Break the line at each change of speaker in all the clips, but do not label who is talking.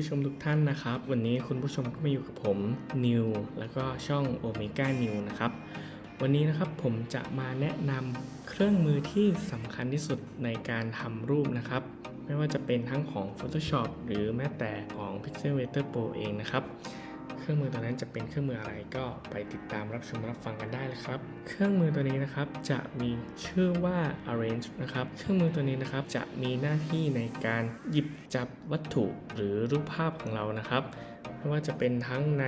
ผู้ชมทุกท่านนะครับ วันนี้คุณผู้ชมก็มาอยู่กับผมนิวแล้วก็ช่อง Omega New นะครับ วันนี้นะครับผมจะมาแนะนำเครื่องมือที่สำคัญที่สุดในการทำรูปนะครับ ไม่ว่าจะเป็นทั้งของ Photoshop หรือแม้แต่ของ Pixelmator Pro เองนะครับ เครื่องมือตัวนั้นจะเป็นเครื่องมืออะไรก็ไปติดตามรับชมรับฟังกันได้เลยครับ เครื่องมือตัวนี้นะครับจะมีชื่อว่า Arrange นะครับ เครื่องมือตัวนี้นะครับจะมีหน้าที่ในการหยิบจับวัตถุหรือรูปภาพของเรานะครับ ไม่ว่าจะเป็นทั้งใน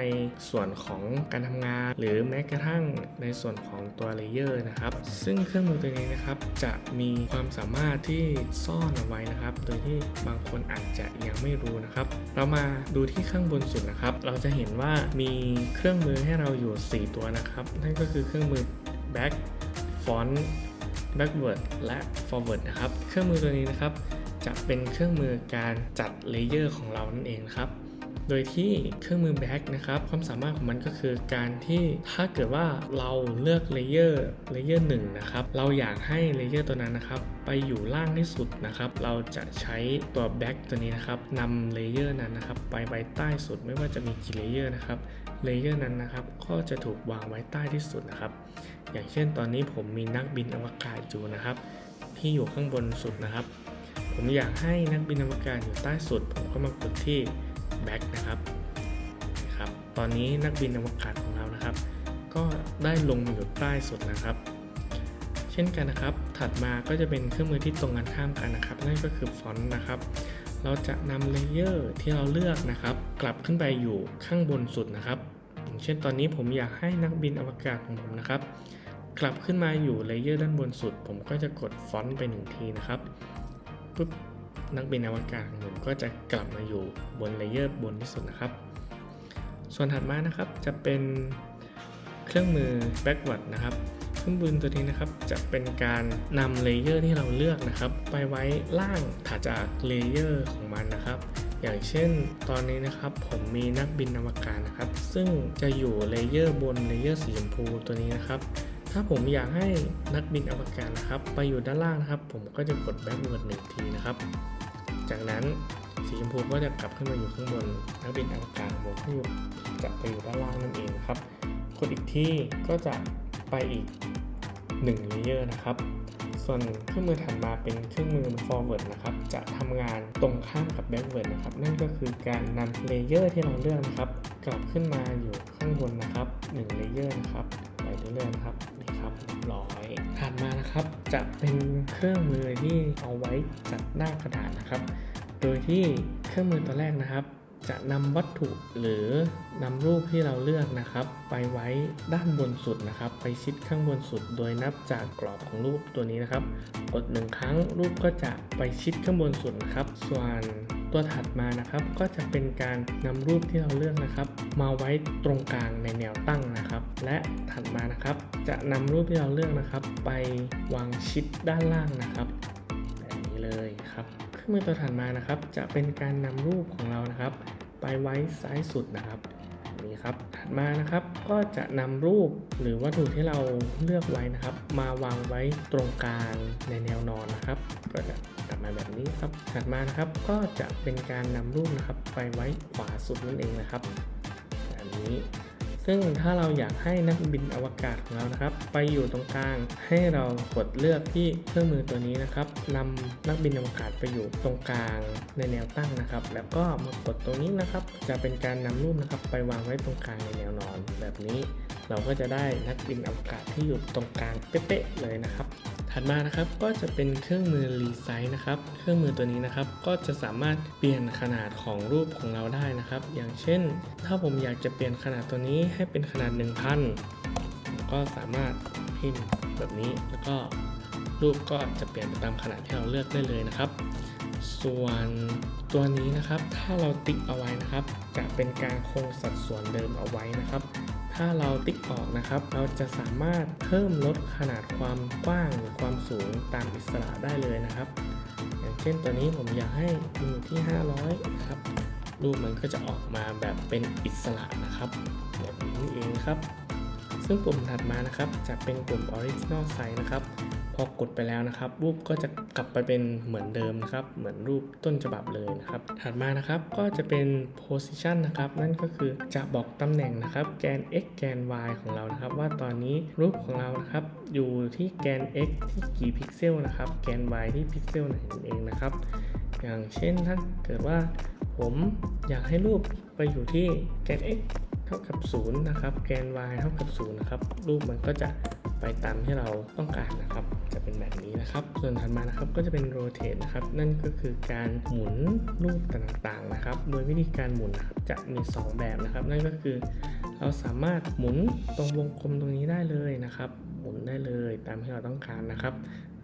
ส่วนของการทำงาน หรือแม้กระทั่งในส่วนของตัวเลเยอร์นะครับ ซึ่งเครื่องมือตัวนี้นะครับจะมีความสามารถที่ซ่อนเอาไว้นะครับ โดยที่บางคนอาจจะยังไม่รู้นะครับ เรามาดูที่ข้างบนสุดนะครับ เราจะเห็นว่ามีเครื่องมือให้เราอยู่ 4 ตัวนะครับ นั่นก็คือเครื่องมือ back front backward และ forward นะครับ เครื่องมือตัวนี้นะครับจะเป็นเครื่องมือการจัดเลเยอร์ของเรานั่นเองครับ โดยที่เครื่องมือ Back นะครับความสามารถของมันก็คือการที่ถ้าเกิดว่าเราเลือกเลเยอร์เลเยอร์หนึ่งนะครับเราอยากให้เลเยอร์ตัวนั้นนะครับไปอยู่ล่างที่สุดนะครับเราจะใช้ตัว Back ตัวนี้นะครับนำเลเยอร์นั้นนะครับไปไว้ใต้สุดไม่ว่าจะมีกี่เลเยอร์นะครับเลเยอร์นั้นนะครับก็จะถูกวางไว้ใต้ที่สุดนะครับ อย่างเช่นตอนนี้ผมมีนักบินอวกาศอยู่นะครับ ที่อยู่ข้างบนสุดนะครับ ผมอยากให้นักบินอวกาศอยู่ใต้สุด ผมก็มากดที่ back นะครับนะครับ ตอนนี้นักบินอวกาศของเรานะครับ ก็ได้ลงมาอยู่ใต้สุดนะครับ เช่นกันนะครับ ถัดมาก็จะเป็นเครื่องมือที่ตรงกันข้ามกันนะครับ นั่นก็คือฟอนต์นะครับ เราจะนำเลเยอร์ที่เราเลือกนะครับ กลับขึ้นไปอยู่ข้างบนสุดนะครับอย่างเช่นตอนนี้ผมอยากให้นักบินอวกาศของผมนะครับ กลับขึ้นมาอยู่เลเยอร์ด้านบนสุด ผมก็จะกดฟอนต์ไปหนึ่งทีนะครับปุ๊บ นักบินอวกาศของผมก็จะกลับมาอยู่บนเลเยอร์บนที่สุดนะครับ ส่วนถัดมานะครับจะเป็นเครื่องมือ backward นะครับเครื่องมือตัวนี้นะครับจะเป็นการนำเลเยอร์ที่เราเลือกนะครับ ไปไว้ล่างถัดจากเลเยอร์ของมันนะครับ อย่างเช่นตอนนี้นะครับผมมีนักบินอวกาศนะครับ ซึ่งจะอยู่เลเยอร์บนเลเยอร์สีชมพูตัวนี้นะครับถ้าผมอยากให้นักบินอวกาศนะครับ ไปอยู่ด้านล่างนะครับ ผมก็จะกด backward หนึ่งทีนะครับ จากนั้นสีชมพูก็จะกลับขึ้นมาอยู่ข้างบนนักบินอวกาศของผมก็อยู่จะไปอยู่ด้านล่างนั่นเองครับกดอีกที่ก็จะไปอีก1เลเยอร์นะครับ ส่วนเครื่องมือถัดมาเป็นเครื่องมือ forward นะครับ จะทำงานตรงข้ามกับ backward นะครับ นั่นก็คือการนำเลเยอร์ที่เราเลือกนะครับ กลับขึ้นมาอยู่ข้างบนนะครับ1เลเยอร์นะครับ เรื่อยๆนะครับนี่ครับร้อยถัดมานะครับ จะเป็นเครื่องมือที่เอาไว้จัดหน้ากระดาษนะครับ โดยที่เครื่องมือตัวแรกนะครับจะนำวัตถุหรือนำรูปที่เราเลือกนะครับ ไปไว้ด้านบนสุดนะครับ ไปชิดข้างบนสุด โดยนับจากกรอบของรูปตัวนี้นะครับ กดหนึ่งครั้งรูปก็จะไปชิดข้างบนสุดนะครับ ส่วน ตัวถัดมานะครับก็จะเป็นการนำรูปที่เราเลือกนะครับ มาไว้ตรงกลางในแนวตั้งนะครับ และถัดมานะครับ จะนำรูปที่เราเลือกนะครับ ไปวางชิดด้านล่างนะครับแบบนี้เลยครับเครื่องมือตัวถัดมานะครับ จะเป็นการนำรูปของเรานะครับ ไปไว้ซ้ายสุดนะครับ นี้ครับ ถัดมานะครับก็จะนำรูปหรือวัตถุที่เราเลือกไว้นะครับ มาวางไว้ตรงกลางในแนวนอนนะครับ ก็จะกลับมาแบบนี้ครับ ถัดมานะครับก็จะเป็นการนำรูปนะครับไปไว้ขวาสุดนั่นเองนะครับแบบนี้ ซึ่งถ้าเราอยากให้นักบินอวกาศของเรานะครับ ไปอยู่ตรงกลางให้เรากดเลือกที่เครื่องมือตัวนี้นะครับนำนักบินอวกาศไปอยู่ตรงกลางในแนวตั้งนะครับ แล้วก็มากดตรงนี้นะครับ จะเป็นการนำรูปนะครับไปวางไว้ตรงกลางในแนวนอนแบบนี้ เราก็จะได้นักบินอวกาศที่อยู่ตรงกลางเป๊ะๆเลยนะครับ ถัดมานะครับก็จะเป็นเครื่องมือรีไซส์นะครับ เครื่องมือตัวนี้นะครับก็จะสามารถเปลี่ยนขนาดของรูปของเราได้นะครับ อย่างเช่น ถ้าผมอยากจะเปลี่ยนขนาดตัวนี้ให้เป็นขนาด 1000 ก็สามารถพิมพ์แบบนี้แล้วก็รูปก็จะเปลี่ยนไปตามขนาดที่เราเลือกได้เลยนะครับ ส่วนตัวนี้นะครับ ถ้าเราติ๊กเอาไว้นะครับ จะเป็นการคงสัดส่วนเดิมเอาไว้นะครับ ถ้าเราติ๊กออกนะครับ เราจะสามารถเพิ่มลดขนาดความกว้างหรือความสูงตามอิสระได้เลยนะครับ อย่างเช่นตัวนี้ผมอยากให้มันอยู่ที่ 500นะครับรูปมันก็จะออกมาแบบเป็นอิสระนะครับแบบนี้เองครับ ซึ่งปุ่มถัดมานะครับจะเป็นปุ่ม Original Size นะครับ พอกดไปแล้วนะครับ รูปก็จะกลับไปเป็นเหมือนเดิมนะครับ เหมือนรูปต้นฉบับเลยนะครับ ถัดมานะครับก็จะเป็น position นะครับ นั่นก็คือจะบอกตำแหน่งนะครับ แกน x แกน y ของเรานะครับ ว่าตอนนี้รูปของเรานะครับอยู่ที่แกน x ที่กี่พิกเซลนะครับ แกน y ที่พิกเซลไหนเองนะครับ อย่างเช่นถ้าเกิดว่าผมอยากให้รูปไปอยู่ที่แกน x เท่ากับ 0 นะครับ แกน y เท่ากับ 0 นะครับ รูปมันก็จะ ไปตามที่เราต้องการนะครับ จะเป็นแบบนี้นะครับ ส่วนถัดมานะครับก็จะเป็น rotate นะครับนั่นก็คือการหมุนรูปต่างๆนะครับ โดยวิธีการหมุนนะครับจะมี 2 แบบนะครับ นั่นก็คือ เราสามารถหมุนตรงวงกลมตรงนี้ได้เลยนะครับ หมุนได้เลยตามที่เราต้องการนะครับ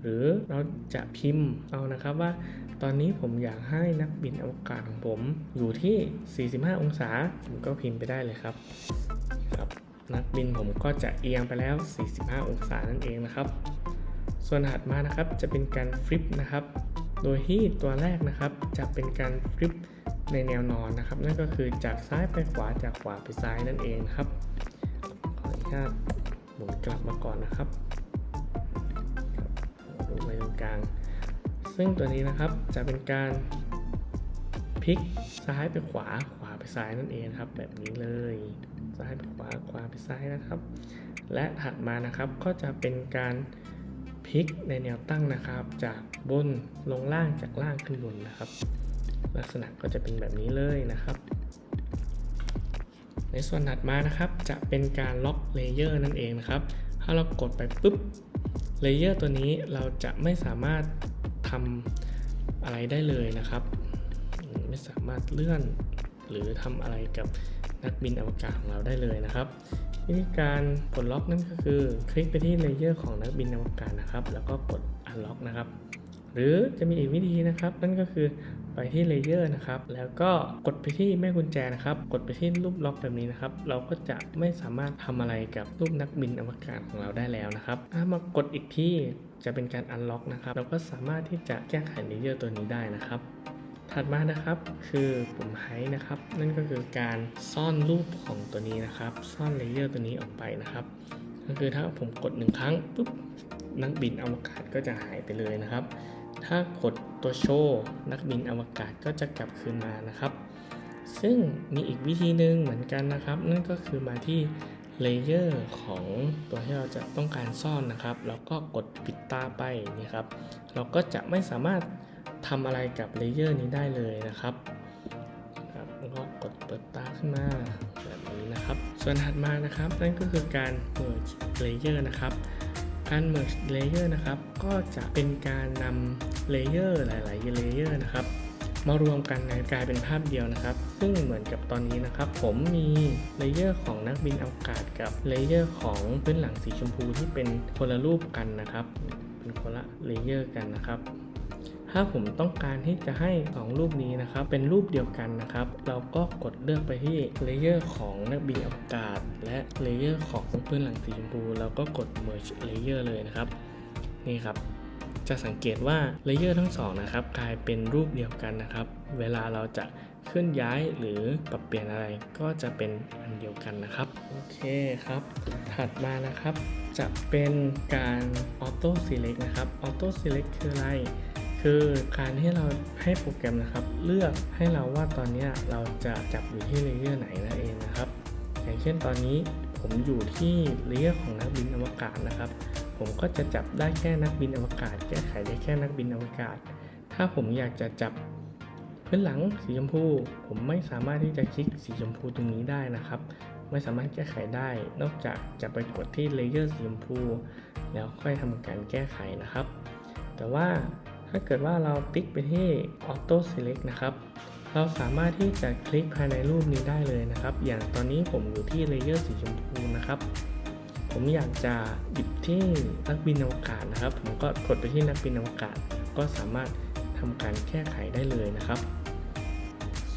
หรือเราจะพิมพ์เอานะครับว่า ตอนนี้ผมอยากให้นักบินอวกาศของผมอยู่ที่ 45 องศาผมก็พิมพ์ไปได้เลยครับครับ นักบินผมก็จะเอียงไปแล้ว 45 องศานั่นเองนะครับ ส่วนถัดมานะครับจะเป็นการฟลิปนะครับ โดยที่ตัวแรกนะครับจะเป็นการฟลิปในแนวนอนนะครับ นั่นก็คือจากซ้ายไปขวาจากขวาไปซ้ายนั่นเองครับขออนุญาตหมุนกลับมาก่อนนะครับดูไปตรงกลาง ซึ่งตัวนี้นะครับจะเป็นการพลิกซ้ายไปขวาขวาไปซ้ายนั่นเองครับ แบบนี้เลยายไปขวาขวาไปซ้ายนะครับ และถัดมานะครับก็จะเป็นการพลิกในแนวตั้งนะครับ จากบนลงล่างจากล่างขึ้นบนนะครับ ลักษณะก็จะเป็นแบบนี้เลยนะครับ ในส่วนถัดมานะครับจะเป็นการล็อกเลเยอร์นั่นเองนะครับ ถ้าเรากดไปปุ๊บเลเยอร์ตัวนี้เราจะไม่สามารถทำอะไรได้เลยนะครับ ไม่สามารถเลื่อนหรือทำอะไรกับ นักบินอวกาศของเราได้เลยนะครับ วิธีการปลดล็อกนั่นก็คือ คลิกไปที่เลเยอร์ของนักบินอวกาศนะครับ แล้วก็กด unlock นะครับ หรือจะมีอีกวิธีนะครับ นั่นก็คือไปที่เลเยอร์นะครับ แล้วก็กดไปที่แม่กุญแจนะครับ กดไปที่รูปล็อกแบบนี้นะครับ เราก็จะไม่สามารถทำอะไรกับรูปนักบินอวกาศของเราได้แล้วนะครับถ้ามากดอีกที่จะเป็นการ unlock นะครับ เราก็สามารถที่จะแก้ไขเลเยอร์ตัวนี้ได้นะครับ ถัดมานะครับคือปุ่มไฮนะครับ นั่นก็คือการซ่อนรูปของตัวนี้นะครับ ซ่อนเลเยอร์ตัวนี้ออกไปนะครับ ก็คือถ้าผมกดหนึ่งครั้งปุ๊บนักบินอวกาศก็จะหายไปเลยนะครับ ถ้ากดตัวโชว์นักบินอวกาศก็จะกลับคืนมานะครับ ซึ่งมีอีกวิธีหนึ่งเหมือนกันนะครับ นั่นก็คือมาที่เลเยอร์ของตัวที่เราจะต้องการซ่อนนะครับ แล้วก็กดปิดตาไปนี่ครับ เราก็จะไม่สามารถ ทำอะไรกับเลเยอร์นี้ได้เลยนะครับครับแล้วก็กดเปิดตาขึ้นมาแบบนี้นะครับ ส่วนถัดมานะครับนั่นก็คือการ merge layer นะครับ การ merge layer นะครับก็จะเป็นการนำเลเยอร์หลายๆเลเยอร์นะครับมารวมกันในกลายเป็นภาพเดียวนะครับ ซึ่งเหมือนกับตอนนี้นะครับ ผมมีเลเยอร์ของนักบินอวกาศกับเลเยอร์ของพื้นหลังสีชมพูที่เป็นคนละรูปกันนะครับ เป็นคนละเลเยอร์กันนะครับ ถ้าผมต้องการที่จะให้ 2 รูปนี้นะครับ เป็นรูปเดียวกันนะครับ เราก็กดเลือกไปที่เลเยอร์ของนักบินอวกาศ และเลเยอร์ของพื้นหลังสีชมพูแล้วก็กด merge layer เลยนะครับ นี่ครับ จะสังเกตว่าเลเยอร์ทั้งสองนะครับกลายเป็นรูปเดียวกันนะครับ เวลาเราจะเคลื่อนย้ายหรือปรับเปลี่ยนอะไรก็จะเป็นอันเดียวกันนะครับ โอเคครับ ถัดมานะครับ จะเป็นการ auto select นะครับ auto select คืออะไร คือการที่เราให้โปรแกรมนะครับ เลือกให้เราว่าตอนนี้เราจะจับอยู่ที่เลเยอร์ไหนนั่นเองนะครับ อย่างเช่นตอนนี้ผมอยู่ที่เลเยอร์ของนักบินอวกาศนะครับ ผมก็จะจับได้แค่นักบินอวกาศ แก้ไขได้แค่นักบินอวกาศ ถ้าผมอยากจะจับพื้นหลังสีชมพู ผมไม่สามารถที่จะคลิกสีชมพูตรงนี้ได้นะครับ ไม่สามารถแก้ไขได้ นอกจากจะไปกดที่เลเยอร์สีชมพู แล้วค่อยทำการแก้ไขนะครับ แต่ว่า ถ้าเกิดว่าเราติ๊กไปที่ Auto Select นะครับ เราสามารถที่จะคลิกภายในรูปนี้ได้เลยนะครับ อย่างตอนนี้ผมอยู่ที่เลเยอร์สีชมพูนะครับ ผมอยากจะหยิบที่นักบินอวกาศนะครับ ผมก็กดไปที่นักบินอวกาศ ก็สามารถทำการแก้ไขได้เลยนะครับ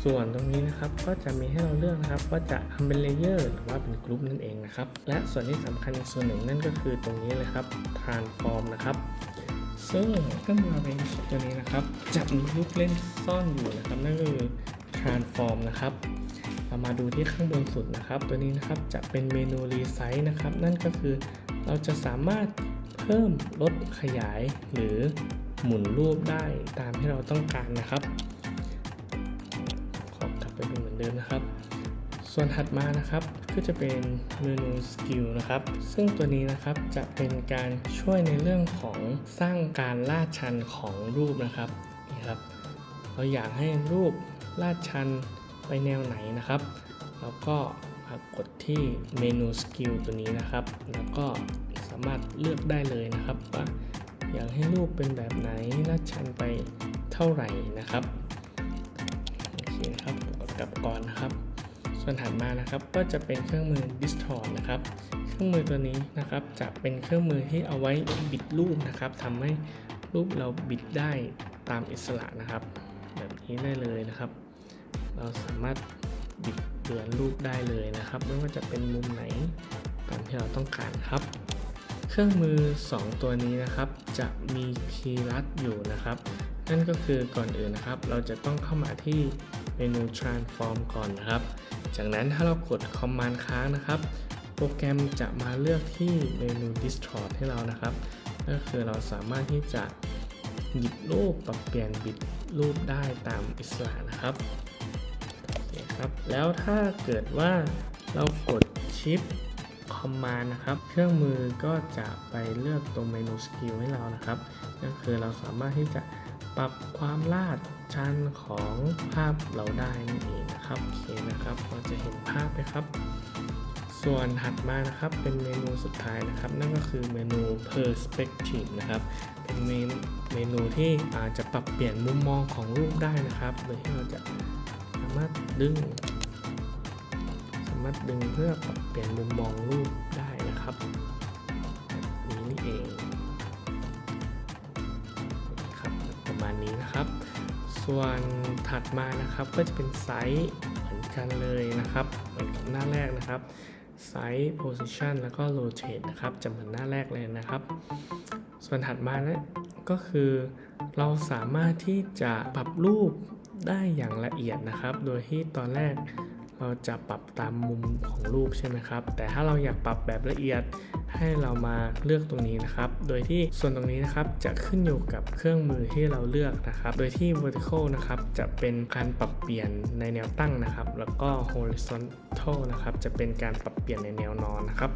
ส่วนตรงนี้นะครับก็จะมีให้เราเลือกนะครับว่าจะทำเป็นเลเยอร์หรือว่าเป็นกลุ่มนั่นเองนะครับ และส่วนที่สำคัญอีกส่วนหนึ่งนั่นก็คือตรงนี้เลยครับ transform นะครับ ซึ่งก็มาเป็นตัวนี้นะครับจะมีลูกเล่นซ่อนอยู่นะครับนั่นก็คือ transform นะครับเรามาดูที่ข้างบนสุดนะครับ ตัวนี้นะครับจะเป็นเมนู resize นะครับ นั่นก็คือเราจะสามารถเพิ่มลดขยายหรือหมุนรูปได้ตามที่เราต้องการนะครับ ส่วนถัดมานะครับก็จะเป็นเมนูสกิลนะครับ ซึ่งตัวนี้นะครับจะเป็นการช่วยในเรื่องของสร้างการลาดชันของรูปนะครับนี่ครับ เราอยากให้รูปลาดชันไปแนวไหนนะครับเราก็กดที่เมนูสกิลตัวนี้นะครับ แล้วก็สามารถเลือกได้เลยนะครับว่าอยากให้รูปเป็นแบบไหนลาดชันไปเท่าไหร่นะครับโอเคครับกดกลับก่อนนะครับ ส่วนถัดมานะครับก็จะเป็นเครื่องมือ distort นะครับ เครื่องมือตัวนี้นะครับจะเป็นเครื่องมือที่เอาไว้บิดรูปนะครับทำให้รูปเราบิดได้ตามอิสระนะครับ แบบนี้ได้เลยนะครับ เราสามารถบิดเบือนรูปได้เลยนะครับ ไม่ว่าจะเป็นมุมไหนตามที่เราต้องการครับ เครื่องมือ 2 ตัวนี้นะครับ จะมีคีย์ลัดอยู่นะครับ นั่นก็คือก่อนอื่นนะครับ เราจะต้องเข้ามาที่เมนู transform ก่อนนะครับ จากนั้นถ้าเรากด command ค้างนะครับ โปรแกรมจะมาเลือกที่เมนู distort ให้เรานะครับก็คือเราสามารถที่จะหยิบรูปปรับเปลี่ยนบิดรูปได้ตามอิสระนะครับโอเคครับ แล้วถ้าเกิดว่าเรากด shift command นะครับ เครื่องมือก็จะไปเลือกตรงเมนู skill ให้เรานะครับ ก็คือเราสามารถที่จะปรับความลาดชันของภาพเราได้นั่นเองนะครับโอเคนะครับเราจะเห็นภาพไหมครับ ส่วนถัดมานะครับเป็นเมนูสุดท้ายนะครับ นั่นก็คือเมนู perspective นะครับเป็นเมนูที่อาจจะปรับเปลี่ยนมุมมองของรูปได้นะครับโดยที่เราจะสามารถดึงารถดึงเพื่อปรับเปลี่ยนมุมมองรูปได้นะครับแบบนี้นี่เองครับประมาณนี้นะครับ ส่วนถัดมานะครับก็จะเป็นไซส์เหมือนกันเลยนะครับเหมือนกับหน้าแรกนะครับไซส์ position แล้วก็ rotate นะครับจะเหมือนหน้าแรกเลยนะครับ ส่วนถัดมานะก็คือเราสามารถที่จะปรับรูปได้อย่างละเอียดนะครับ โดยที่ตอนแรก เราจะปรับตามมุมของรูปใช่ไหมครับ แต่ถ้าเราอยากปรับแบบละเอียดให้เรามาเลือกตรงนี้นะครับ โดยที่ส่วนตรงนี้นะครับจะขึ้นอยู่กับเครื่องมือที่เราเลือกนะครับ โดยที่ vertical นะครับจะเป็นการปรับเปลี่ยนในแนวตั้งนะครับ แล้วก็ horizontal นะครับจะเป็นการปรับเปลี่ยนในแนวนอนนะครับ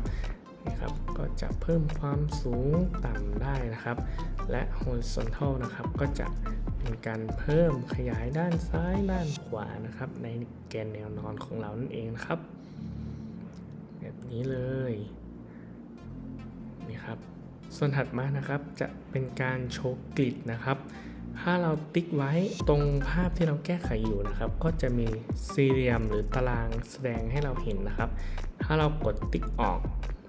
นะครับก็จะเพิ่มความสูงต่ำได้นะครับ และ horizontal นะครับก็จะ เป็นการเพิ่มขยายด้านซ้ายด้านขวานะครับ ในแกนแนวนอนของเรานั่นเองนะครับ แบบนี้เลยนี่ครับ ส่วนถัดมานะครับจะเป็นการโชว์กริดนะครับถ้าเราติ๊กไว้ตรงภาพที่เราแก้ไขอยู่นะครับ ก็จะมีสี่เหลี่ยมหรือตารางแสดงให้เราเห็นนะครับ ถ้าเรากดติ๊กออก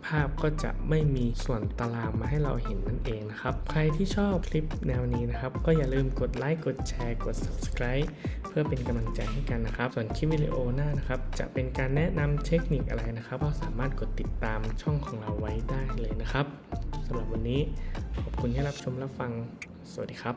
ภาพก็จะไม่มีส่วนตารางมาให้เราเห็นนั่นเองนะครับ ใครที่ชอบคลิปแนวนี้นะครับ ก็อย่าลืมกดไลค์กดแชร์กด subscribe เพื่อเป็นกำลังใจให้กันนะครับ ส่วนคลิปวิดีโอหน้านะครับ จะเป็นการแนะนำเทคนิคอะไรนะครับ ก็สามารถกดติดตามช่องของเราไว้ได้เลยนะครับสำหรับวันนี้ขอบคุณที่รับชมรับฟัง สวัสดีครับ